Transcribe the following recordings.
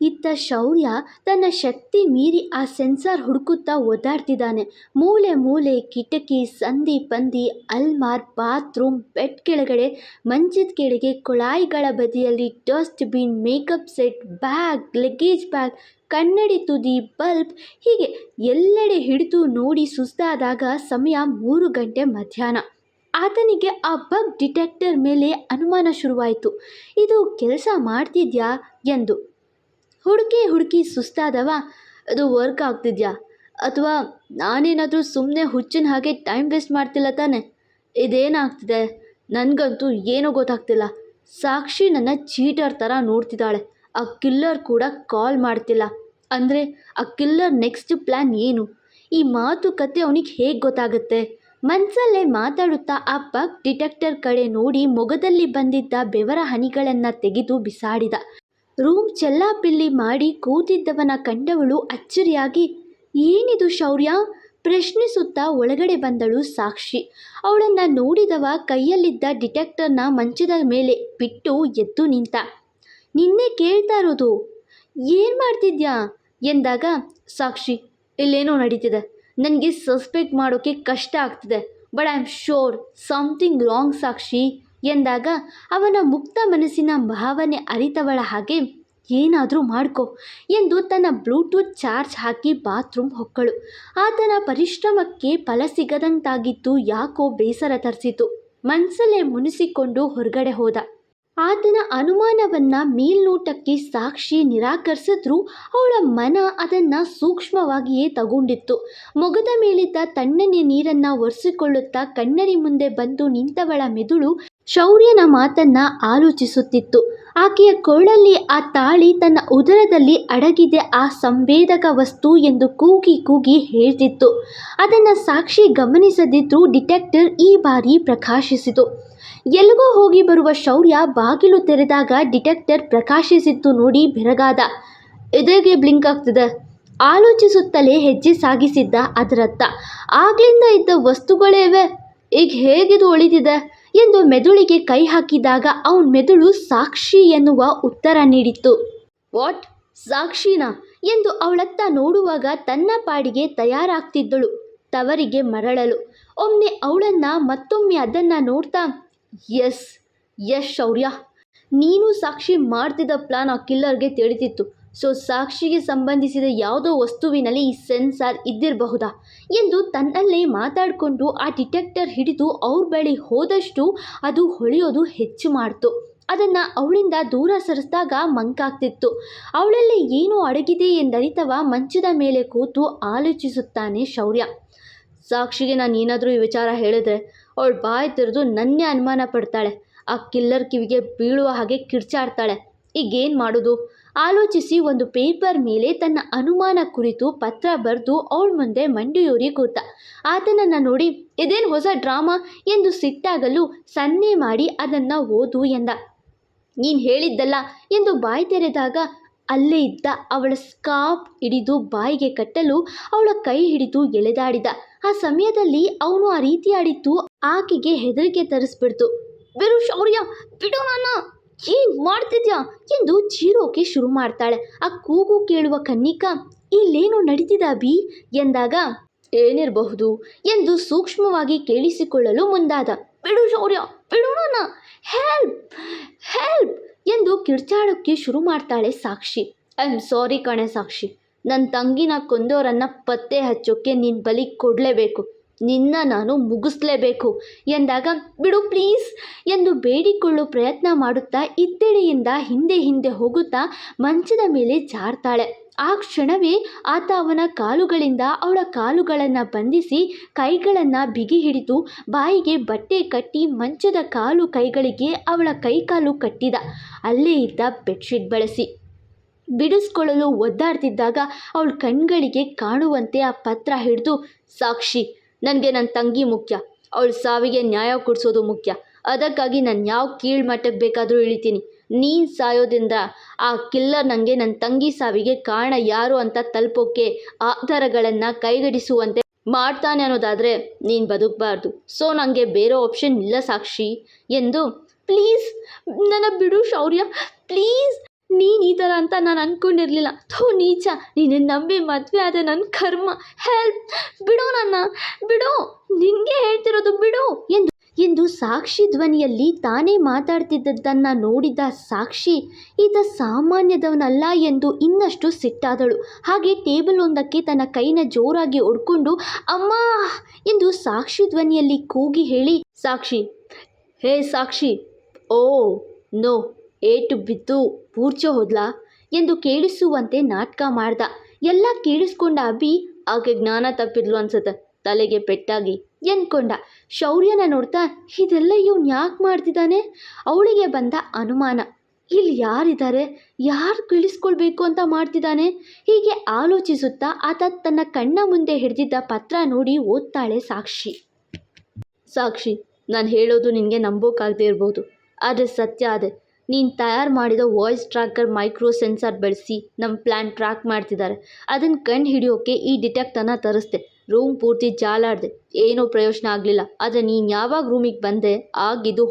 ಇತ್ತ ಶೌರ್ಯ ತನ್ನ ಶಕ್ತಿ ಮೀರಿ ಆ ಸೆನ್ಸಾರ್ ಹುಡುಕುತ್ತಾ ಓದಾಡ್ತಿದ್ದಾನೆ. ಮೂಲೆ ಮೂಲೆ ಕಿಟಕಿ ಸಂದಿ ಪಂದಿ ಅಲ್ಮಾರ್, ಬಾತ್ರೂಮ್, ಬೆಡ್ ಕೆಳಗಡೆ, ಮಂಚದ ಕೆಳಗೆ, ಕೊಳಾಯಿಗಳ ಬದಿಯಲ್ಲಿ dust bin, makeup set, bag, luggage bag, ಕನ್ನಡಿ ತುದಿ, ಬಲ್ಬ್ ಹೀಗೆ ಎಲ್ಲೆಡೆ ಹಿಡಿದು ನೋಡಿ ಸುಸ್ತಾದಾಗ ಸಮಯ ಮೂರು ಗಂಟೆ ಮಧ್ಯಾಹ್ನ. ಆತನಿಗೆ ಆ ಬಗ್ ಡಿಟೆಕ್ಟರ್ ಮೇಲೆ ಅನುಮಾನ ಶುರುವಾಯಿತು. ಇದು ಕೆಲಸ ಮಾಡ್ತಿದ್ಯಾ? ಎಂದು ಹುಡುಕಿ ಹುಡುಕಿ ಸುಸ್ತಾದವ, ಅದು ವರ್ಕ್ ಆಗ್ತಿದ್ಯಾ? ಅಥವಾ ನಾನೇನಾದರೂ ಸುಮ್ಮನೆ ಹುಚ್ಚಿನ ಹಾಗೆ ಟೈಮ್ ವೇಸ್ಟ್ ಮಾಡ್ತಿಲ್ಲ ತಾನೆ? ಇದೇನಾಗ್ತಿದೆ? ನನಗಂತೂ ಏನೂ ಗೊತ್ತಾಗ್ತಿಲ್ಲ. ಸಾಕ್ಷಿ ನನ್ನ ಚೀಟರ್ ಥರ ನೋಡ್ತಿದ್ದಾಳೆ. ಆ ಕಿಲ್ಲರ್ ಕೂಡ ಕಾಲ್ ಮಾಡ್ತಿಲ್ಲ. ಅಂದರೆ ಆ ಕಿಲ್ಲರ್ ನೆಕ್ಸ್ಟ್ ಪ್ಲ್ಯಾನ್ ಏನು? ಈ ಮಾತುಕತೆ ಅವನಿಗೆ ಹೇಗೆ ಗೊತ್ತಾಗುತ್ತೆ? ಮನಸ್ಸಲ್ಲೇ ಮಾತಾಡುತ್ತಾ ಬಗ್ ಡಿಟೆಕ್ಟರ್ ಕಡೆ ನೋಡಿ ಮೊಗದಲ್ಲಿ ಬಂದಿದ್ದ ಬೆವರ ಹನಿಗಳನ್ನು ತೆಗೆದು ಬಿಸಾಡಿದ. ರೂಮ್ ಚೆಲ್ಲಾಪಿಲ್ಲಿ ಮಾಡಿ ಕೂತಿದ್ದವನ ಕಂಡವಳು ಅಚ್ಚರಿಯಾಗಿ, ಏನಿದು ಶೌರ್ಯ? ಪ್ರಶ್ನಿಸುತ್ತಾ ಒಳಗಡೆ ಬಂದಳು ಸಾಕ್ಷಿ. ಅವಳನ್ನು ನೋಡಿದವ ಕೈಯಲ್ಲಿದ್ದ ಡಿಟೆಕ್ಟರ್ನ ಮಂಚದ ಮೇಲೆ ಬಿಟ್ಟು ಎದ್ದು ನಿಂತ, ನಿನ್ನೆ ಕೇಳ್ತಾ ಇರೋದು? ಏನು ಮಾಡ್ತಿದ್ಯಾ? ಎಂದಾಗ, ಸಾಕ್ಷಿ, ಇಲ್ಲೇನೋ ನಡೀತಿದೆ. ನನಗೆ ಸಸ್ಪೆಕ್ಟ್ ಮಾಡೋಕ್ಕೆ ಕಷ್ಟ ಆಗ್ತಿದೆ. But I am sure something wrong Sakshi. ಎಂದಾಗ ಅವನ ಮುಕ್ತ ಮನಸ್ಸಿನ ಭಾವನೆ ಅರಿತವಳ ಹಾಗೆ, ಏನಾದರೂ ಮಾಡ್ಕೊ ಎಂದು ತನ್ನ ಬ್ಲೂಟೂತ್ ಚಾರ್ಜ್ ಹಾಕಿ ಬಾತ್ರೂಮ್ ಹೊಕ್ಕಳು. ಆತನ ಪರಿಶ್ರಮಕ್ಕೆ ಫಲ ಸಿಗದಂತಾಗಿತ್ತು ಯಾಕೋ ಬೇಸರ ತರಿಸಿತು. ಮನಸ್ಸಲ್ಲೇ ಮುನಿಸಿಕೊಂಡು ಹೊರಗಡೆ ಹೋದ. ಆತನ ಅನುಮಾನವನ್ನ ಮೇಲ್ನೋಟಕ್ಕೆ ಸಾಕ್ಷಿ ನಿರಾಕರಿಸಿದ್ರೂ ಅವಳ ಮನ ಅದನ್ನ ಸೂಕ್ಷ್ಮವಾಗಿಯೇ ತಗೊಂಡಿತ್ತು. ಮೊಗದ ಮೇಲಿದ್ದ ತಣ್ಣನೆ ನೀರನ್ನ ಒರೆಸಿಕೊಳ್ಳುತ್ತಾ ಕಣ್ಣರಿ ಮುಂದೆ ಬಂದು ನಿಂತವಳ ಮೆದುಳು ಶೌರ್ಯನ ಮಾತನ್ನ ಆಲೋಚಿಸುತ್ತಿತ್ತು. ಆಕೆಯ ಕೊರಳಲ್ಲಿ ಆ ತಾಳಿ ತನ್ನ ಉದರದಲ್ಲಿ ಅಡಗಿದೆ ಆ ಸಂವೇದಕ ವಸ್ತು ಎಂದು ಕೂಗಿ ಕೂಗಿ ಹೇಳ್ತಿತ್ತು. ಅದನ್ನು ಸಾಕ್ಷಿ ಗಮನಿಸದಿದ್ದರೂ ಡಿಟೆಕ್ಟರ್ ಈ ಬಾರಿ ಪ್ರಕಾಶಿಸಿತು. ಎಲ್ಲಿಗೋ ಹೋಗಿ ಬರುವ ಶೌರ್ಯ ಬಾಗಿಲು ತೆರೆದಾಗ ಡಿಟೆಕ್ಟರ್ ಪ್ರಕಾಶಿಸಿತ್ತು ನೋಡಿ ಬೆರಗಾದ. ಎದೆಗೆ ಬ್ಲಿಂಕ್ ಆಗ್ತದೆ? ಆಲೋಚಿಸುತ್ತಲೇ ಹೆಜ್ಜೆ ಸಾಗಿಸಿದ್ದ ಅದರತ್ತ ಆಗ್ಲಿಂದ ಇದ್ದ ವಸ್ತುಗಳೇವೆ? ಈಗ ಹೇಗಿದು ಒಳಿತಿದೆ ಎಂದು ಮೆದುಳಿಗೆ ಕೈ ಹಾಕಿದಾಗ ಅವನ ಮೆದುಳು ಸಾಕ್ಷಿ ಎನ್ನುವ ಉತ್ತರ ನೀಡಿತ್ತು. ವಾಟ್? ಸಾಕ್ಷಿನಾ? ಎಂದು ಅವಳತ್ತ ನೋಡುವಾಗ ತನ್ನ ಪಾಡಿಗೆ ತಯಾರಾಗ್ತಿದ್ದಳು. ತವರಿಗೆ ಮರಳಲು. ಒಮ್ಮೆ ಅವಳನ್ನ ಮತ್ತೊಮ್ಮೆ ಅದನ್ನ ನೋಡ್ತಾ, ಎಸ್ ಎಸ್ ಶೌರ್ಯ. ನೀನು ಸಾಕ್ಷಿ ಮಾಡ್ತಿದ್ದ ಪ್ಲಾನ್ ಆ ಕಿಲ್ಲರ್ಗೆ ತಿಳಿದಿತ್ತು ಸೊ ಸಾಕ್ಷಿಗೆ ಸಂಬಂಧಿಸಿದ ಯಾವುದೋ ವಸ್ತುವಿನಲ್ಲಿ ಈ ಸೆನ್ಸಾರ್ ಇದ್ದಿರಬಹುದಾ ಎಂದು ತನ್ನಲ್ಲೇ ಮಾತಾಡಿಕೊಂಡು ಆ ಡಿಟೆಕ್ಟರ್ ಹಿಡಿದು ಅವ್ರ ಬಳಿ ಹೋದಷ್ಟು ಅದು ಹೊಳೆಯೋದು ಹೆಚ್ಚು ಮಾಡ್ತು. ಅದನ್ನು ಅವಳಿಂದ ದೂರ ಸರಿಸಿದಾಗ ಮಂಕಾಗ್ತಿತ್ತು. ಅವಳಲ್ಲಿ ಏನು ಅಡಗಿದೆ ಎಂದರಿತವ ಮಂಚದ ಮೇಲೆ ಕೂತು ಆಲೋಚಿಸುತ್ತಾನೆ ಶೌರ್ಯ. ಸಾಕ್ಷಿಗೆ ನಾನು ಏನಾದರೂ ಈ ವಿಚಾರ ಹೇಳಿದ್ರೆ ಅವಳು ಬಾಯಿ ತೆರೆದು ನನ್ನೇ ಅನುಮಾನ ಪಡ್ತಾಳೆ. ಆ ಕಿಲ್ಲರ್ ಕಿವಿಗೆ ಬೀಳುವ ಹಾಗೆ ಕಿರ್ಚಾಡ್ತಾಳೆ. ಈಗೇನು ಮಾಡೋದು? ಆಲೋಚಿಸಿ ಒಂದು ಪೇಪರ್ ಮೇಲೆ ತನ್ನ ಅನುಮಾನ ಕುರಿತು ಪತ್ರ ಬರೆದು ಅವಳ ಮುಂದೆ ಮಂಡಿಯೂರಿ ಕೂತ, ಆತನನ್ನು ನೋಡಿ ಇದೇನು ಹೊಸ ಡ್ರಾಮಾ? ಎಂದು ಸಿಟ್ಟಾಗಲು ಸನ್ನೆ ಮಾಡಿ ಅದನ್ನು ಓದು ಎಂದ. ನೀನು ಹೇಳಿದ್ದಲ್ಲ? ಎಂದು ಬಾಯಿ ತೆರೆದಾಗ ಅಲ್ಲೇ ಇದ್ದ ಅವಳ ಸ್ಕಾಪ್ ಹಿಡಿದು ಬಾಯಿಗೆ ಕಟ್ಟಲು ಅವಳ ಕೈ ಹಿಡಿದು ಎಳೆದಾಡಿದ. ಆ ಸಮಯದಲ್ಲಿ ಅವನು ಆ ರೀತಿ ಆಡಿದ್ದು ಆಕೆಗೆ ಹೆದರಿಕೆ ತರಿಸ್ಬಿಡ್ತು. ಬಿರು ಶೌರ್ಯ ಬಿಡು ನನ್ನ ಏನ್ ಮಾಡ್ತಿದ್ಯಾ? ಎಂದು ಚೀರೋಕೆ ಶುರು ಮಾಡ್ತಾಳೆ. ಆ ಕೂಗು ಕೇಳುವ ಕನ್ನಿಕಾ, ಇಲ್ಲೇನು ನಡೀತಿದ ಬಿ ಎಂದಾಗ, ಏನಿರಬಹುದು ಎಂದು ಸೂಕ್ಷ್ಮವಾಗಿ ಕೇಳಿಸಿಕೊಳ್ಳಲು ಮುಂದಾದ. ಬಿಡು ಶೌರ್ಯ, ಬಿಡು ನನ್ನ ಹೆಲ್ಪ್ ಹೆಲ್ಪ್ ಎಂದು ಕಿರ್ಚಾಡೋಕ್ಕೆ ಶುರು ಮಾಡ್ತಾಳೆ ಸಾಕ್ಷಿ. ಐ ಆಮ್ ಸಾರಿ ಕಣೆ ಸಾಕ್ಷಿ. ನನ್ನ ತಂಗಿನ ಕೊಂದೋರನ್ನು ಪತ್ತೆ ಹಚ್ಚೋಕ್ಕೆ ನೀನು ಬಲಿ ಕೊಡಲೇಬೇಕು. ನಿನ್ನ ನಾನು ಮುಗಿಸ್ಲೇಬೇಕು. ಎಂದಾಗ, ಬಿಡು ಪ್ಲೀಸ್ ಎಂದು ಬೇಡಿಕೊಳ್ಳು ಪ್ರಯತ್ನ ಮಾಡುತ್ತಾ ಇದ್ದೆಡೆಯಿಂದ ಹಿಂದೆ ಹಿಂದೆ ಹೋಗುತ್ತಾ ಮಂಚದ ಮೇಲೆ ಜಾರ್ತಾಳೆ. ಆ ಕ್ಷಣವೇ ಆತ ಅವನ ಕಾಲುಗಳಿಂದ ಅವಳ ಕಾಲುಗಳನ್ನು ಬಂಧಿಸಿ ಕೈಗಳನ್ನು ಬಿಗಿ ಹಿಡಿದು ಬಾಯಿಗೆ ಬಟ್ಟೆ ಕಟ್ಟಿ ಮಂಚದ ಕಾಲು ಕೈಗಳಿಗೆ ಅವಳ ಕೈಕಾಲು ಕಟ್ಟಿದ. ಅಲ್ಲೇ ಇದ್ದ ಬೆಡ್ಶೀಟ್ ಬಳಸಿ. ಬಿಡಿಸ್ಕೊಳ್ಳಲು ಒದ್ದಾಡ್ತಿದ್ದಾಗ ಅವಳ ಕಣ್ಗಳಿಗೆ ಕಾಣುವಂತೆ ಆ ಪತ್ರ ಹಿಡಿದು, ಸಾಕ್ಷಿ ನನಗೆ ನನ್ನ ತಂಗಿ ಮುಖ್ಯ. ಅವಳ ಸಾವಿಗೆ ನ್ಯಾಯ ಕೊಡಿಸೋದು ಮುಖ್ಯ. ಅದಕ್ಕಾಗಿ ನಾನು ಯಾವ ಕೀಳ್ಮಟ್ಟಕ್ಕೆ ಬೇಕಾದರೂ ಇಳಿತೀನಿ. ನೀನು ಸಾಯೋದ್ರಿಂದ ಆ ಕಿಲ್ಲರ್ ನನಗೆ ನನ್ನ ತಂಗಿ ಸಾವಿಗೆ ಕಾರಣ ಯಾರು ಅಂತ ತಲುಪೋಕ್ಕೆ ಆಧಾರಗಳನ್ನು ಕೈಗಡಿಸುವಂತೆ ಮಾಡ್ತಾನೆ ಅನ್ನೋದಾದರೆ ನೀನು ಬದುಕಬಾರ್ದು. ಸೊ ನನಗೆ ಬೇರೆ ಆಪ್ಷನ್ ಇಲ್ಲ ಸಾಕ್ಷಿ. ಎಂದು, ಪ್ಲೀಸ್, ನನ್ನ ಬಿಡು ಶೌರ್ಯ. ಪ್ಲೀಸ್ ನೀನು ಈ ಥರ ಅಂತ ನಾನು ಅಂದ್ಕೊಂಡಿರಲಿಲ್ಲ ಥೂ, ನೀಚ. ನೀನು ನಂಬಿ ಮದುವೆ ಆದ ನನ್ನ ಕರ್ಮ. ಹೆಲ್ಪ್ ಬಿಡು ನನ್ನ. ಬಿಡು. ನಿನಗೆ ಹೇಳ್ತಿರೋದು ಬಿಡು. ಎಂದು ಎಂದು ಸಾಕ್ಷಿ ಧ್ವನಿಯಲ್ಲಿ ತಾನೇ ಮಾತಾಡ್ತಿದ್ದದ್ದನ್ನು ನೋಡಿದ ಸಾಕ್ಷಿ, ಈತ ಸಾಮಾನ್ಯದವನಲ್ಲ ಎಂದು ಇನ್ನಷ್ಟು ಸಿಟ್ಟಾದಳು. ಹಾಗೆ ಟೇಬಲ್ ಒಂದಕ್ಕೆ ತನ್ನ ಕೈನ ಜೋರಾಗಿ ಒಡ್ಕೊಂಡು, ಅಮ್ಮ! ಎಂದು ಸಾಕ್ಷಿ ಧ್ವನಿಯಲ್ಲಿ ಕೂಗಿ ಹೇಳಿ, ಸಾಕ್ಷಿ. ಹೇ ಸಾಕ್ಷಿ! ಓ, ನೋ, ಏಟು ಬಿದ್ದು. ಮೂರ್ಛೆ ಹೋದ್ಲಾ? ಎಂದು ಕೇಳಿಸುವಂತೆ ನಾಟಕ ಮಾಡ್ದ. ಎಲ್ಲ ಕೇಳಿಸ್ಕೊಂಡ ಅಭಿ, ಆಕೆ ಜ್ಞಾನ ತಪ್ಪಿದ್ಲು ಅನ್ಸುತ್ತೆ ತಲೆಗೆ ಪೆಟ್ಟಾಗಿ ಎನ್ಕೊಂಡ. ಶೌರ್ಯನ ನೋಡ್ತಾ, ಇದೆಲ್ಲ ಇವನು ಯಾಕೆ ಮಾಡ್ತಿದ್ದಾನೆ ಅವಳಿಗೆ ಬಂದ ಅನುಮಾನ. ಇಲ್ಲಿ ಯಾರಿದ್ದಾರೆ ಯಾರು ಕೇಳಿಸ್ಕೊಳ್ಬೇಕು ಅಂತ ಮಾಡ್ತಿದ್ದಾನೆ ಹೀಗೆ ಆಲೋಚಿಸುತ್ತಾ ಆತ ತನ್ನ ಕಣ್ಣ ಮುಂದೆ ಹಿಡಿದಿದ್ದ ಪತ್ರ ನೋಡಿ ಓದ್ತಾಳೆ ಸಾಕ್ಷಿ. ಸಾಕ್ಷಿ, ನಾನು ಹೇಳೋದು ನಿನಗೆ ನಂಬೋಕ್ಕಾಗದೇ ಇರ್ಬೋದು. ಆದರೆ ಸತ್ಯ ಅದೇ. ನೀನು ತಯಾರು ಮಾಡಿದ ವಾಯ್ಸ್ ಟ್ರ್ಯಾಕರ್ ಮೈಕ್ರೋ ಸೆನ್ಸಾರ್ ಬಳಸಿ ನಮ್ಮ ಪ್ಲ್ಯಾನ್ ಟ್ರ್ಯಾಕ್ ಮಾಡ್ತಿದ್ದಾರೆ ಅದನ್ನು ಕಂಡು ಹಿಡಿಯೋಕ್ಕೆ ಈ ಡಿಟೆಕ್ಟನ್ನು ತರಿಸ್ದೆ. ರೂಮ್ ಪೂರ್ತಿ ಜಾಲಾಡಿದೆ. ಏನೂ ಪ್ರಯೋಜನ ಆಗಲಿಲ್ಲ. ಆದರೆ ನೀನು ಯಾವಾಗ ರೂಮಿಗೆ ಬಂದೆ ಆಗ ಇದು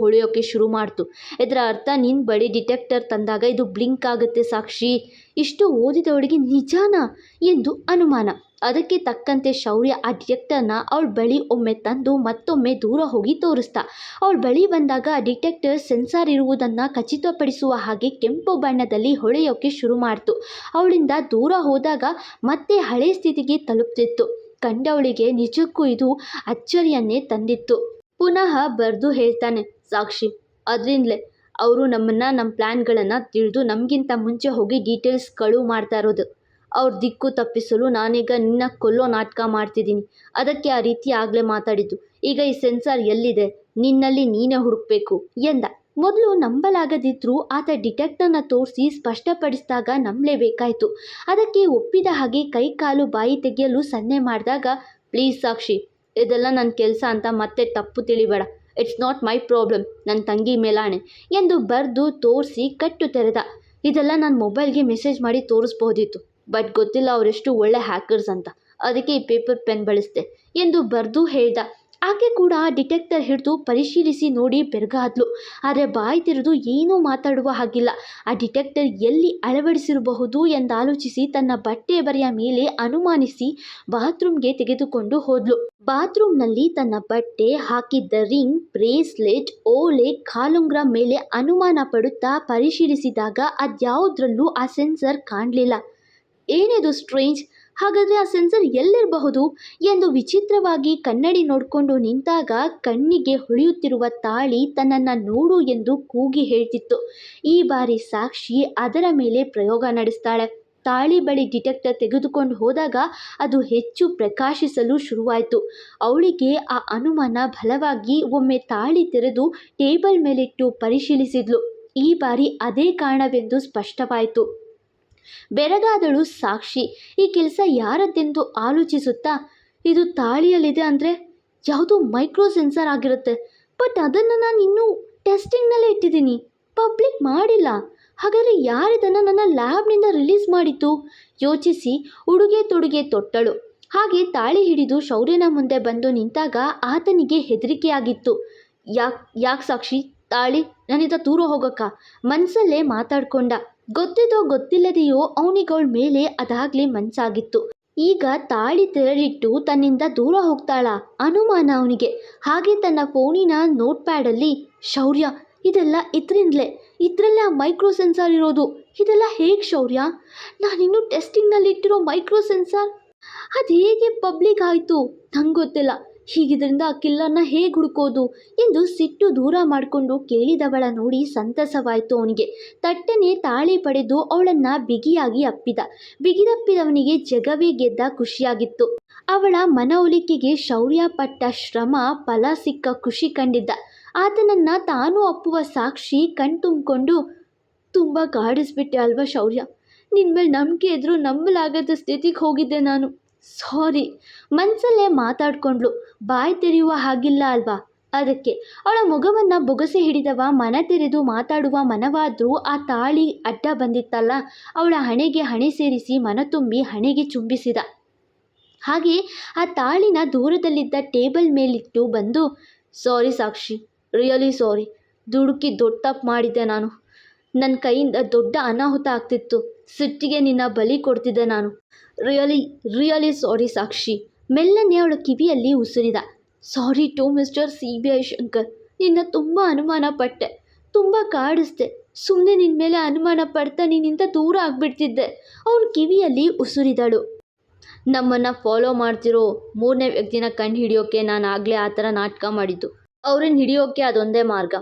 ಶುರು ಮಾಡ್ತು. ಇದರ ಅರ್ಥ ನಿನ್ನ ಬಳಿ ಡಿಟೆಕ್ಟರ್ ತಂದಾಗ ಇದು ಬ್ಲಿಂಕ್ ಆಗುತ್ತೆ ಸಾಕ್ಷಿ. ಇಷ್ಟು ಓದಿದವಳಿಗೆ ನಿಜಾನಾ? ಎಂದು ಅನುಮಾನ. ಅದಕ್ಕೆ ತಕ್ಕಂತೆ ಶೌರ್ಯ ಆ ಡಿಟೆಕ್ಟರ್ನ ಅವ್ಳ ಬಳಿ ಒಮ್ಮೆ ತಂದು ಮತ್ತೊಮ್ಮೆ ದೂರ ಹೋಗಿ ತೋರಿಸ್ದ ಅವಳ ಬಳಿ ಬಂದಾಗ ಆ ಡಿಟೆಕ್ಟರ್ ಸೆನ್ಸಾರ್ ಇರುವುದನ್ನು ಖಚಿತಪಡಿಸುವ ಹಾಗೆ ಕೆಂಪು ಬಣ್ಣದಲ್ಲಿ ಹೊಳೆಯೋಕೆ ಶುರು ಮಾಡ್ತು. ಅವಳಿಂದ ದೂರ ಹೋದಾಗ ಮತ್ತೆ ಹಳೆ ಸ್ಥಿತಿಗೆ ತಲುಪ್ತಿತ್ತು. ಕಂಡವಳಿಗೆ ನಿಜಕ್ಕೂ ಇದು ಅಚ್ಚರಿಯನ್ನೇ ತಂದಿತ್ತು. ಪುನಃ ಬರೆದು ಹೇಳ್ತಾನೆ, ಸಾಕ್ಷಿ, ಅದರಿಂದಲೇ ಅವರು ನಮ್ಮನ್ನು ನಮ್ಮ ಪ್ಲ್ಯಾನ್ಗಳನ್ನು ತಿಳಿದು ನಮಗಿಂತ ಮುಂಚೆ ಹೋಗಿ ಡೀಟೇಲ್ಸ್ ಕಳುವು ಮಾಡ್ತಾ ಇರೋದು. ಅವ್ರ ದಿಕ್ಕು ತಪ್ಪಿಸಲು ನಾನೀಗ ನಿನ್ನ ಕೊಲ್ಲೋ ನಾಟಕ ಮಾಡ್ತಿದ್ದೀನಿ. ಅದಕ್ಕೆ ಆ ರೀತಿ ಆಗಲೇ ಮಾತಾಡಿದ್ದು. ಈಗ ಈ ಸೆನ್ಸಾರ್ ಎಲ್ಲಿದೆ? ನಿನ್ನಲ್ಲಿ ನೀನೇ ಹುಡುಕ್ಬೇಕು ಎಂದ. ಮೊದಲು ನಂಬಲಾಗದಿದ್ರೂ ಆತ ಡಿಟೆಕ್ಟರ್ನ ತೋರಿಸಿ ಸ್ಪಷ್ಟಪಡಿಸಿದಾಗ ನಂಬಲೇಬೇಕಾಯಿತು ಅದಕ್ಕೆ ಒಪ್ಪಿದ ಹಾಗೆ ಕೈ ಕಾಲು ಬಾಯಿ ತೆಗೆಯಲು ಸನ್ನೆ ಮಾಡಿದಾಗ, ಪ್ಲೀಸ್ ಸಾಕ್ಷಿ, ಇದೆಲ್ಲ ನನ್ನ ಕೆಲಸ ಅಂತ ಮತ್ತೆ ತಪ್ಪು ತಿಳಿಬೇಡ. ಇಟ್ಸ್ ನಾಟ್ ಮೈ ಪ್ರಾಬ್ಲಮ್ ನನ್ನ ತಂಗಿ ಮೇಲಾಣೆ ಎಂದು ಬರೆದು ತೋರಿಸಿ ಕಟ್ಟು ತೆರೆದ. ಇದೆಲ್ಲ ನಾನು ಮೊಬೈಲ್ಗೆ ಮೆಸೇಜ್ ಮಾಡಿ ತೋರಿಸ್ಬೋದಿತ್ತು. ಬಟ್ ಗೊತ್ತಿಲ್ಲ ಅವರೆಷ್ಟು ಒಳ್ಳೆ ಹ್ಯಾಕರ್ಸ್ ಅಂತ. ಅದಕ್ಕೆ ಈ ಪೇಪರ್ ಪೆನ್ ಬಳಸಿದೆ. ಎಂದು ಬರೆದು ಹೇಳ್ದ. ಆಕೆ ಕೂಡ ಡಿಟೆಕ್ಟರ್ ಹಿಡಿದು ಪರಿಶೀಲಿಸಿ ನೋಡಿ ಬೆರಗಾದ್ಲು. ಆದರೆ ಬಾಯಿ ತೆರೆದು ಏನೂ ಮಾತಾಡುವ ಹಾಗಿಲ್ಲ. ಆ ಡಿಟೆಕ್ಟರ್ ಎಲ್ಲಿ ಅಳವಡಿಸಿರಬಹುದು ಎಂದಾಲೋಚಿಸಿ ತನ್ನ ಬಟ್ಟೆ ಬರೆಯ ಮೇಲೆ ಅನುಮಾನಿಸಿ ಬಾತ್ರೂಮ್ಗೆ ತೆಗೆದುಕೊಂಡು ಹೋದ್ಲು. ಬಾತ್ರೂಮ್ನಲ್ಲಿ ತನ್ನ ಬಟ್ಟೆ ಹಾಕಿದ್ದ ರಿಂಗ್ ಬ್ರೇಸ್ಲೆಟ್ ಓಲೆ, ಕಾಲುಂಗ್ರ ಮೇಲೆ ಅನುಮಾನ ಪಡುತ್ತಾ ಪರಿಶೀಲಿಸಿದಾಗ ಅದ್ಯಾವುದ್ರಲ್ಲೂ ಆ ಸೆನ್ಸರ್ ಕಾಣಲಿಲ್ಲ. ಏನಿದು ಸ್ಟ್ರೇಂಜ್? ಹಾಗಾದರೆ ಆ ಸೆನ್ಸರ್ ಎಲ್ಲಿರಬಹುದು? ಎಂದು ವಿಚಿತ್ರವಾಗಿ ಕನ್ನಡಿ ನೋಡಿಕೊಂಡು ನಿಂತಾಗ ಕಣ್ಣಿಗೆ ಹೊಳೆಯುತ್ತಿರುವ ತಾಳಿ ತನ್ನನ್ನು ನೋಡು ಎಂದು ಕೂಗಿ ಹೇಳ್ತಿತ್ತು. ಈ ಬಾರಿ ಸಾಕ್ಷಿ ಅದರ ಮೇಲೆ ಪ್ರಯೋಗ ನಡೆಸ್ತಾಳೆ. ತಾಳಿ ಬಳಿ ಡಿಟೆಕ್ಟರ್ ತೆಗೆದುಕೊಂಡು ಹೋದಾಗ ಅದು ಹೆಚ್ಚು ಪ್ರಕಾಶಿಸಲು ಶುರುವಾಯಿತು. ಅವಳಿಗೆ ಆ ಅನುಮಾನ ಬಲವಾಗಿ ಒಮ್ಮೆ ತಾಳಿ ತೆರೆದು ಟೇಬಲ್ ಮೇಲಿಟ್ಟು ಪರಿಶೀಲಿಸಿದ್ಲು. ಈ ಬಾರಿ ಅದೇ ಕಾರಣವೆಂದು ಸ್ಪಷ್ಟವಾಯಿತು. ಬೆರಗಾದಳು ಸಾಕ್ಷಿ. ಈ ಕೆಲಸ ಯಾರದ್ದೆಂದು ಆಲೋಚಿಸುತ್ತಾ, ಇದು ತಾಳಿಯಲ್ಲಿದೆ ಅಂದರೆ ಯಾವುದೋ ಮೈಕ್ರೋ ಸೆನ್ಸರ್ ಆಗಿರುತ್ತೆ. ಬಟ್ ಅದನ್ನು ನಾನು ಇನ್ನೂ ಟೆಸ್ಟಿಂಗ್ನಲ್ಲೇ ಇಟ್ಟಿದ್ದೀನಿ. ಪಬ್ಲಿಕ್ ಮಾಡಿಲ್ಲ. ಹಾಗಾದರೆ ಯಾರಿದನ್ನು ನನ್ನ ಲ್ಯಾಬ್ನಿಂದ ರಿಲೀಸ್ ಮಾಡಿತ್ತು ಯೋಚಿಸಿ, ಉಡುಗೆ ತೊಡುಗೆ ತೊಟ್ಟಳು. ಹಾಗೆ ತಾಳಿ ಹಿಡಿದು ಶೌರ್ಯನ ಮುಂದೆ ಬಂದು ನಿಂತಾಗ ಆತನಿಗೆ ಹೆದರಿಕೆಯಾಗಿತ್ತು. ಯಾಕೆ ಯಾಕೆ ಸಾಕ್ಷಿ, ತಾಳಿ, ನನ್ನಿಂದ ದೂರ ಹೋಗಕ್ಕ? ಮನಸ್ಸಲ್ಲೇ ಮಾತಾಡ್ಕೊಂಡ. ಗೊತ್ತಿದೋ ಗೊತ್ತಿಲ್ಲದೆಯೋ ಅವನಿಗಳ ಮೇಲೆ ಅದಾಗಲೇ ಮನಸ್ಸಾಗಿತ್ತು ಈಗ ತಾಳಿ ತೆರಳಿಟ್ಟು ತನ್ನಿಂದ ದೂರ ಹೋಗ್ತಾಳ ಅನುಮಾನ ಅವನಿಗೆ. ಹಾಗೆ ತನ್ನ ಫೋನಿನ ನೋಟ್ ಪ್ಯಾಡಲ್ಲಿ ಶೌರ್ಯ, ಇದೆಲ್ಲ ಇದರಿಂದಲೇ? ಇದರಲ್ಲೇ ಆ ಮೈಕ್ರೋ ಸೆನ್ಸಾರ್ ಇರೋದು? ಇದೆಲ್ಲ ಹೇಗೆ ಶೌರ್ಯ? ನಾನಿನ್ನೂ ಟೆಸ್ಟಿಂಗ್ನಲ್ಲಿ ಇಟ್ಟಿರೋ ಮೈಕ್ರೋ ಸೆನ್ಸಾರ್ ಅದು ಹೇಗೆ ಪಬ್ಲಿಕ್ ಆಯಿತು? ನಂಗೆ ಗೊತ್ತಿಲ್ಲ. ಹೀಗಿದ್ರಿಂದ ಆ ಕಿಲ್ಲರ್ನ ಹೇಗೆ ಹುಡುಕೋದು ಎಂದು ಸಿಟ್ಟು ದೂರ ಮಾಡಿಕೊಂಡು ಕೇಳಿದವಳ ನೋಡಿ ಸಂತಸವಾಯಿತು ಅವನಿಗೆ. ತಟ್ಟನೆ ತಾಳಿ ಪಡೆದು ಅವಳನ್ನು ಬಿಗಿಯಾಗಿ ಅಪ್ಪಿದ. ಬಿಗಿದಪ್ಪಿದವನಿಗೆ ಜಗವೇ ಗೆದ್ದ ಖುಷಿಯಾಗಿತ್ತು. ಅವಳ ಮನವೊಲಿಕೆಗೆ ಶೌರ್ಯ ಪಟ್ಟ ಶ್ರಮ ಫಲ ಸಿಕ್ಕ ಖುಷಿ ಕಂಡಿದ್ದ. ಆತನನ್ನು ತಾನು ಅಪ್ಪುವ ಸಾಕ್ಷಿ ಕಣ್ತುಂಬಿಕೊಂಡು ತುಂಬ ಕಾಡಿಸ್ಬಿಟ್ಟೆ ಅಲ್ವಾ ಶೌರ್ಯ. ನಿನ್ನ ಮೇಲೆ ನಂಬಿಕೆ ಇದ್ರೂ ನಂಬಲಾಗದ ಸ್ಥಿತಿಗೆ ಹೋಗಿದ್ದೆ ನಾನು. ಸಾರಿ ಮನಸ್ಸಲ್ಲೇ ಮಾತಾಡ್ಕೊಂಡ್ಲು ಬಾಯಿ ತೆರೆಯುವ ಹಾಗಿಲ್ಲ ಅಲ್ವಾ? ಅದಕ್ಕೆ. ಅವಳ ಮುಗವನ್ನ ಬೊಗಸೆ ಹಿಡಿದವ, ಮನ ತೆರೆದು ಮಾತಾಡುವ ಮನವಾದರೂ ಆ ತಾಳಿ ಅಡ್ಡ ಬಂದಿತ್ತಲ್ಲ? ಅವಳ ಹಣೆಗೆ ಹಣೆ ಸೇರಿಸಿ ಮನ ತುಂಬಿ ಹಣೆಗೆ ಚುಂಬಿಸಿದ. ಹಾಗೆ ಆ ತಾಳಿನ ದೂರದಲ್ಲಿದ್ದ ಟೇಬಲ್ ಮೇಲಿಟ್ಟು ಬಂದು, ಸಾರಿ ಸಾಕ್ಷಿ, ರಿಯಲಿ ಸಾರಿ. ದುಡುಕಿ ದೊಡ್ಡ ತಪ್ಪು ಮಾಡಿದ್ದೆ ನಾನು. ನನ್ನ ಕೈಯಿಂದ ದೊಡ್ಡ ಅನಾಹುತ ಆಗ್ತಿತ್ತು. ಸಿಟ್ಟಿಗೆ ನಿನ್ನ ಬಲಿ ಕೊಡ್ತಿದ್ದೆ ನಾನು. Really really sorry Sakshi. ಮೆಲ್ಲನೆ ಅವಳ ಕಿವಿಯಲ್ಲಿ ಉಸಿರಿದ. Sorry to mister C B I Shankar. ನಿನ್ನ ತುಂಬ ಅನುಮಾನ ಪಟ್ಟೆ. ತುಂಬ ಕಾಡಿಸ್ದೆ. ಸುಮ್ಮನೆ ನಿನ್ನ ಮೇಲೆ ಅನುಮಾನ ಪಡ್ತಾ ನಿನ್ನಿಂದ ದೂರ ಆಗಿಬಿಡ್ತಿದ್ದೆ. ಅವನ ಕಿವಿಯಲ್ಲಿ ಉಸುರಿದಳು. ನಮ್ಮನ್ನು ಫಾಲೋ ಮಾಡ್ತಿರೋ ಮೂರನೇ ವ್ಯಕ್ತಿನ ಕಂಡು ಹಿಡಿಯೋಕ್ಕೆ ನಾನು ಆಗಲೇ ಆ ಥರ ನಾಟಕ ಮಾಡಿದ್ದು. ಅವ್ರನ್ನ ಹಿಡಿಯೋಕ್ಕೆ ಅದೊಂದೇ ಮಾರ್ಗ.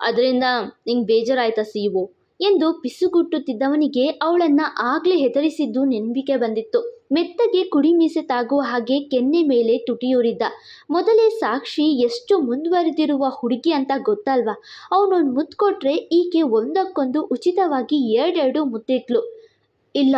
ಅದರಿಂದ ನಿಂಗೆ ಬೇಜಾರಾಯ್ತಾ ಒ? ಎಂದು ಪಿಸುಗುಟ್ಟುತ್ತಿದ್ದವನಿಗೆ ಅವಳನ್ನ ಆಗ್ಲೇ ಹೆದರಿಸಿದ್ದು ನೆನಪಿಗೆ ಬಂದಿತ್ತು. ಮೆತ್ತಗೆ ಕುಡಿ ಮೀಸೆ ತಾಗುವ ಹಾಗೆ ಕೆನ್ನೆ ಮೇಲೆ ತುಟಿಯೂರಿದ್ದ. ಮೊದಲೇ ಸಾಕ್ಷಿ ಎಷ್ಟು ಮುಂದುವರೆದಿರುವ ಹುಡುಗಿ ಅಂತ ಗೊತ್ತಲ್ವಾ? ಅವನೊಂದು ಮುತ್ತು ಕೊಟ್ಟರೆ ಈಕೆ ಒಂದಕ್ಕೊಂದು ಉಚಿತವಾಗಿ ಎರಡೆರಡು ಮುತ್ತಿಟ್ಲು. ಇಲ್ಲ,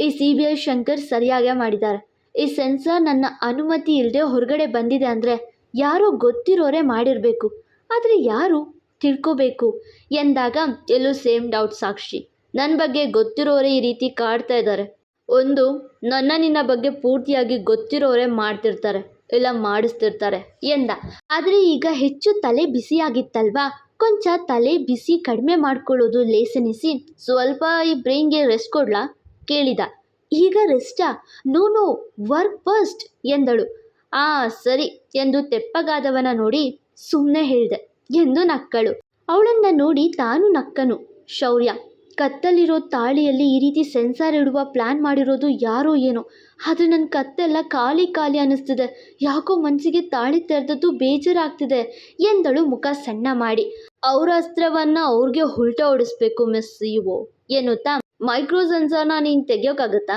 ಈ ಸಿ ಬಿ ಐ ಶಂಕರ್ ಸರಿಯಾಗೇ ಮಾಡಿದ್ದಾರೆ. ಈ ಸೆನ್ಸರ್ ನನ್ನ ಅನುಮತಿ ಇಲ್ಲದೆ ಹೊರಗಡೆ ಬಂದಿದೆ ಅಂದರೆ ಯಾರೋ ಗೊತ್ತಿರೋರೇ ಮಾಡಿರಬೇಕು. ಆದರೆ ಯಾರು? ತಿಳ್ಕೋಬೇಕು ಎಂದಾಗ ಎಲ್ಲೂ ಸೇಮ್ ಡೌಟ್ ಸಾಕ್ಷಿ. ನನ್ನ ಬಗ್ಗೆ ಗೊತ್ತಿರೋರೇ ಈ ರೀತಿ ಕಾಡ್ತಾ ಇದ್ದಾರೆ ಒಂದು, ನನ್ನ ನಿನ್ನ ಬಗ್ಗೆ ಪೂರ್ತಿಯಾಗಿ ಗೊತ್ತಿರೋರೇ ಮಾಡ್ತಿರ್ತಾರೆ, ಇಲ್ಲ ಮಾಡಿಸ್ತಿರ್ತಾರೆ ಎಂದ. ಆದರೆ ಈಗ ಹೆಚ್ಚು ತಲೆ ಬಿಸಿಯಾಗಿತ್ತಲ್ವಾ? ಕೊಂಚ ತಲೆ ಬಿಸಿ ಕಡಿಮೆ ಮಾಡ್ಕೊಳ್ಳೋದು ಲೇಸನಿಸಿ ಸ್ವಲ್ಪ ಈ ಬ್ರೈನ್ಗೆ ರೆಸ್ಟ್ ಕೊಡ್ಲಾ? ಕೇಳಿದ. ಈಗ ರೆಸ್ಟಾ ನೋ ವರ್ಕ್ ಫಸ್ಟ್ ಎಂದಳು. ಆ, ಸರಿ ಎಂದು ತೆಪ್ಪಗಾದವನ ನೋಡಿ ಸುಮ್ಮನೆ ಹೇಳಿದೆ. ಎಂದು ನಕ್ಕಳು. ಅವಳನ್ನ ನೋಡಿ ತಾನು ನಕ್ಕನು. ಶೌರ್ಯ, ಕತ್ತಲಿರೋ ತಾಳಿಯಲ್ಲಿ ಈ ರೀತಿ ಸೆನ್ಸಾರ್ ಇಡುವ ಪ್ಲ್ಯಾನ್ ಮಾಡಿರೋದು ಯಾರೋ ಏನೋ. ಆದರೆ ನನ್ನ ಕತ್ತೆಲ್ಲ ಖಾಲಿ ಖಾಲಿ ಅನ್ನಿಸ್ತಿದೆ. ಯಾಕೋ ಮನಸ್ಸಿಗೆ ತಾಳಿ ತೆರೆದದ್ದು ಬೇಜಾರಾಗ್ತಿದೆ ಎಂದಳು ಮುಖ ಸಣ್ಣ ಮಾಡಿ. ಅವರ ಅಸ್ತ್ರವನ್ನು ಅವ್ರಿಗೆ ಉಲ್ಟಾ ಹೊಡಿಸ್ಬೇಕು ಮಿಸ್ ಇವು. ಎನ್ನುತ್ತಾ ಮೈಕ್ರೋ ಸೆನ್ಸಾರ್ನ ನೀನು ತೆಗಿಯೋಕ್ಕಾಗತ್ತಾ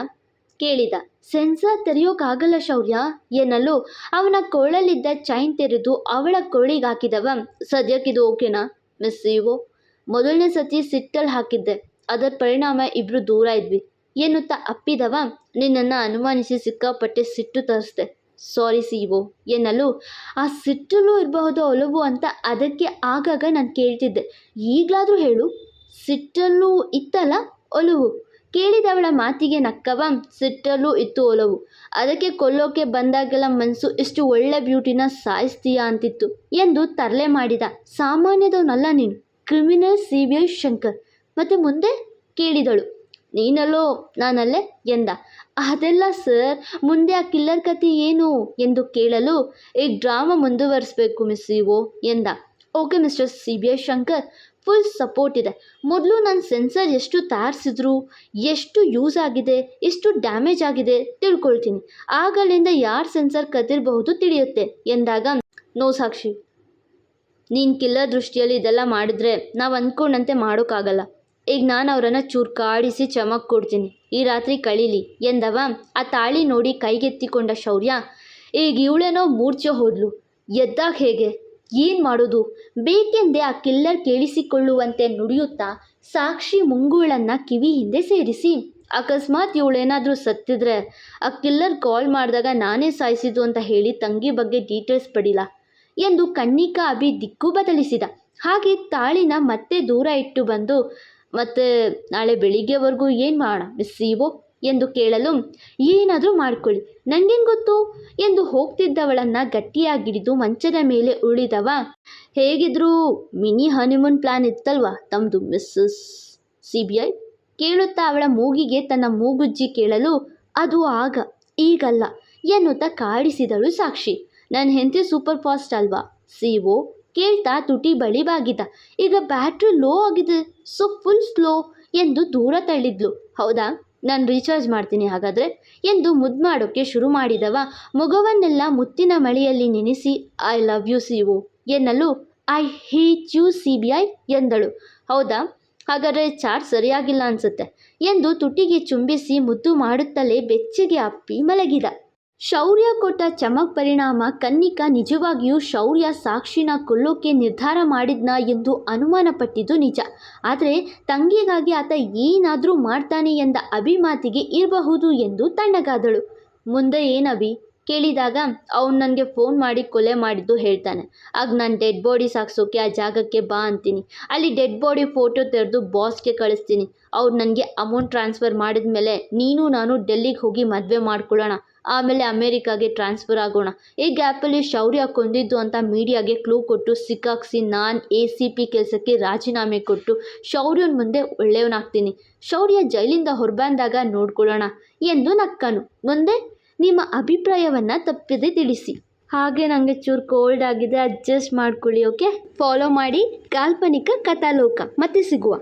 ಕೇಳಿದ. ಸೆನ್ಸಾರ್ ತೆರೆಯೋಕ್ಕಾಗಲ್ಲ ಶೌರ್ಯ ಎನ್ನಲು ಅವನ ಕೊಳಲಿದ್ದ ಚೈನ್ ತೆರೆದು ಅವಳ ಕೊಳ್ಳಿಗೆ ಹಾಕಿದವ. ಸದ್ಯಕ್ಕಿದು ಓಕೆನಾ? ಮಿಸ್ ಇವೋ. ಮೊದಲನೇ ಸತಿ ಸಿಟ್ಟಲ್ಲಿ ಹಾಕಿದ್ದೆ. ಅದರ ಪರಿಣಾಮ ಇಬ್ರು ದೂರ ಇದ್ವಿ. ಏನುತ್ತ ಅಪ್ಪಿದವ. ನಿನ್ನನ್ನು ಅನುಮಾನಿಸಿ ಸಿಕ್ಕಾಪಟ್ಟೆ ಸಿಟ್ಟು ತರಿಸ್ದೆ. ಸಾರಿ ಸಿಒ ಎನ್ನಲು ಆ ಸಿಟ್ಟಲ್ಲೂ ಇರಬಹುದು ಒಲವು ಅಂತ ಅದಕ್ಕೆ ಆಗಾಗ ನಾನು ಕೇಳ್ತಿದ್ದೆ. ಈಗಲಾದರೂ ಹೇಳು. ಸಿಟ್ಟಲ್ಲೂ ಇತ್ತಲ್ಲ, ಒಲವು. ಕೇಳಿದವಳ ಮಾತಿಗೆ ನಕ್ಕವ ಸಿಟ್ಟಲ್ಲೂ ಇತ್ತು ಒಲವು. ಅದಕ್ಕೆ ಕೊಲ್ಲೋಕೆ ಬಂದಾಗೆಲ್ಲ ಮನಸ್ಸು ಇಷ್ಟು ಒಳ್ಳೆ ಬ್ಯೂಟಿನ ಸಾಯಿಸ್ತೀಯಾ ಅಂತಿತ್ತು ಎಂದು ತರಲೆ ಮಾಡಿದ. ಸಾಮಾನ್ಯದವನಲ್ಲ ನೀನು. Criminal C B I Shankar. ಮತ್ತು ಮುಂದೆ ಕೇಳಿದಳು. ನೀನಲ್ಲೋ ನಾನಲ್ಲೇ ಎಂದ. ಅದೆಲ್ಲ ಸರ್, ಮುಂದೆ ಆ ಕಿಲ್ಲರ್ ಕತೆ ಏನು ಎಂದು ಕೇಳಲು ಈ ಡ್ರಾಮಾ ಮುಂದುವರಿಸಬೇಕು ಮಿಸ್ ಓ ಎಂದ. Okay mister C B I Shankar. Full support ಇದೆ. ಮೊದಲು ನನ್ನ ಸೆನ್ಸರ್ ಎಷ್ಟು ತಯಾರಿಸಿದ್ರು ಎಷ್ಟು ಯೂಸ್ ಆಗಿದೆ, ಎಷ್ಟು ಡ್ಯಾಮೇಜ್ ಆಗಿದೆ ತಿಳ್ಕೊಳ್ತೀನಿ. ಆಗಲಿಂದ ಯಾರು ಸೆನ್ಸರ್ ಕದಿರಬಹುದು ತಿಳಿಯುತ್ತೆ ಎಂದಾಗ ನೋ ಸಾಕ್ಷಿ. ನೀನು ಕಿಲ್ಲರ್ ದೃಷ್ಟಿಯಲ್ಲಿ ಇದೆಲ್ಲ ಮಾಡಿದ್ರೆ ನಾವು ಅಂದ್ಕೊಂಡಂತೆ ಮಾಡೋಕ್ಕಾಗಲ್ಲ ಈಗ ನಾನು ಅವರನ್ನು ಚುರ್ಕಾಡಿಸಿ ಚಮಕ್ ಕೊಡ್ತೀನಿ. ಈ ರಾತ್ರಿ ಕಳೀಲಿ ಎಂದವ, ಆ ತಾಳಿ ನೋಡಿ ಕೈಗೆತ್ತಿಕೊಂಡ ಶೌರ್ಯ. ಈಗ ಇವಳೇನೋ ಮೂರ್ಛೆ ಹೋದ್ಲು. ಎದ್ದಾಗ ಹೇಗೆ? ಏನು ಮಾಡೋದು? ಬೇಕೆಂದೇ ಆ ಕಿಲ್ಲರ್ ಕೇಳಿಸಿಕೊಳ್ಳುವಂತೆ ನುಡಿಯುತ್ತಾ ಸಾಕ್ಷಿ ಮುಂಗುಳನ್ನು ಕಿವಿ ಹಿಂದೆ ಸೇರಿಸಿ. ಅಕಸ್ಮಾತ್ ಇವಳೇನಾದರೂ ಸತ್ತಿದ್ರೆ ಆ ಕಿಲ್ಲರ್ ಕಾಲ್ ಮಾಡಿದಾಗ ನಾನೇ ಸಾಯಿಸಿದ್ದು ಅಂತ ಹೇಳಿ ತಂಗಿ ಬಗ್ಗೆ ಡೀಟೇಲ್ಸ್ ಪಡಿಲ್ಲ ಎಂದು ಕಣ್ಣಿಕಾ ಅಭಿ ದಿಕ್ಕು ಬದಲಿಸಿದ. ಹಾಗೆ ತಾಳಿನ ಮತ್ತೆ ದೂರ ಇಟ್ಟು ಬಂದು, ಮತ್ತೆ ನಾಳೆ ಬೆಳಿಗ್ಗೆವರೆಗೂ ಏನು ಮಾಡೋಣ ಮಿಸ್ ಇವೋ ಎಂದು ಕೇಳಲು, ಏನಾದರೂ ಮಾಡ್ಕೊಳ್ಳಿ ನನಗೇನು ಗೊತ್ತು? ಎಂದು ಹೋಗ್ತಿದ್ದವಳನ್ನು ಗಟ್ಟಿಯಾಗಿಡಿದು ಮಂಚದ ಮೇಲೆ ಉಳಿದವ, ಹೇಗಿದ್ರೂ? ಮಿನಿ ಹನಿಮೂನ್ ಪ್ಲಾನ್ ಇತ್ತಲ್ವಾ? ತಮ್ಮದು ಮಿಸ್ಸಸ್ ಸಿ ಬಿ ಐ? ಕೇಳುತ್ತಾ ಅವಳ ಮೂಗಿಗೆ ತನ್ನ ಮೂಗುಜ್ಜಿ ಕೇಳಲು, ಅದು ಆಗ, ಈಗಲ್ಲ ಎನ್ನುತ್ತಾ ಕಾಡಿಸಿದಳು ಸಾಕ್ಷಿ. ನನ್ನ ಹೆಂಡತಿ ಸೂಪರ್ ಫಾಸ್ಟ್ ಅಲ್ವಾ? ಸಿ ಓ ಕೇಳ್ತಾ ತುಟಿ ಬಳಿ ಬಾಗಿದ್ದ ಈಗ ಬ್ಯಾಟ್ರಿ ಲೋ ಆಗಿದೆ. ಸೊ, ಫುಲ್ ಸ್ಲೋ ಎಂದು ದೂರ ತಳ್ಳಿದ್ಲು. ಹೌದಾ? ನಾನು ರೀಚಾರ್ಜ್ ಮಾಡ್ತೀನಿ. ಹಾಗಾದರೆ ಎಂದು ಮುದ್ದು ಮಾಡೋಕ್ಕೆ ಶುರು ಮಾಡಿದವ, ಮಗುವನ್ನೆಲ್ಲ ಮುತ್ತಿನ ಮಳೆಯಲ್ಲಿ ನೆನೆಸಿ I love you C O ಎನ್ನಲು I hate you C B I ಎಂದಳು. ಹೌದಾ? ಹಾಗಾದರೆ ಚಾರ್ಜ್ ಸರಿಯಾಗಿಲ್ಲ ಅನಿಸುತ್ತೆ ಎಂದು ತುಟಿಗೆ ಚುಂಬಿಸಿ ಮುದ್ದು ಮಾಡುತ್ತಲೇ ಬೆಚ್ಚಗೆ ಅಪ್ಪಿ ಮಲಗಿದ. ಶೌರ್ಯ ಕೊಟ್ಟ ಚಮಕ್ ಪರಿಣಾಮ ಕನ್ನಿಕಾ ನಿಜವಾಗಿಯೂ ಶೌರ್ಯ ಸಾಕ್ಷಿನ ಕೊಲ್ಲೋಕೆ ನಿರ್ಧಾರ ಮಾಡಿದ್ನ ಎಂದು ಅನುಮಾನಪಟ್ಟಿದ್ದು ನಿಜ. ಆದರೆ ತಂಗಿಗಾಗಿ ಆತ ಏನಾದರೂ ಮಾಡ್ತಾನೆ ಎಂದ ಅಭಿಮಾತಿಗೆ ಇರಬಹುದು ಎಂದು ತಣ್ಣಗಾದಳು. ಮುಂದೆ ಏನವಿ ಕೇಳಿದಾಗ ಅವನು ನನಗೆ ಫೋನ್ ಮಾಡಿ ಕೊಲೆ ಮಾಡಿದ್ದು ಹೇಳ್ತಾನೆ. ಆಗ ನಾನು ಡೆಡ್ ಬಾಡಿ ಸಾಗಿಸೋಕೆ ಆ ಜಾಗಕ್ಕೆ ಬಾ ಅಂತೀನಿ. ಅಲ್ಲಿ ಡೆಡ್ ಬಾಡಿ ಫೋಟೋ ತೆರೆದು ಬಾಸ್ಗೆ ಕಳಿಸ್ತೀನಿ. ಅವ್ರು ನನಗೆ ಅಮೌಂಟ್ ಟ್ರಾನ್ಸ್ಫರ್ ಮಾಡಿದ ಮೇಲೆ ನೀನು ನಾನು ಡೆಲ್ಲಿಗೆ ಹೋಗಿ ಮದುವೆ ಮಾಡ್ಕೊಳ್ಳೋಣ. ಆಮೇಲೆ ಅಮೇರಿಕಾಗೆ ಟ್ರಾನ್ಸ್ಫರ್ ಆಗೋಣ. ಈ ಗ್ಯಾಪಲ್ಲಿ ಶೌರ್ಯ ಕೊಂದಿದ್ದು ಅಂತ ಮೀಡಿಯಾಗೆ ಕ್ಲೂ ಕೊಟ್ಟು ಸಿಕ್ಕಾಕ್ಸಿ ನಾನು ಎ ಸಿ ಪಿ ಕೆಲಸಕ್ಕೆ ರಾಜೀನಾಮೆ ಕೊಟ್ಟು ಶೌರ್ಯನ ಮುಂದೆ ಒಳ್ಳೆಯವನಾಗ್ತೀನಿ ಶೌರ್ಯ ಜೈಲಿಂದ ಹೊರಬಂದಾಗ ನೋಡ್ಕೊಳ್ಳೋಣ ಎಂದು ನಕ್ಕನು. ಮುಂದೆ ನಿಮ್ಮ ಅಭಿಪ್ರಾಯವನ್ನು ತಪ್ಪದೆ ತಿಳಿಸಿ. ಹಾಗೆ ನನಗೆ ಚೂರು ಕೋಲ್ಡ್ ಆಗಿದೆ ಅಡ್ಜಸ್ಟ್ ಮಾಡ್ಕೊಳ್ಳಿ ಓಕೆ ಫಾಲೋ ಮಾಡಿ, ಕಾಲ್ಪನಿಕ ಕಥಾಲೋಕ. ಮತ್ತೆ ಸಿಗುವ.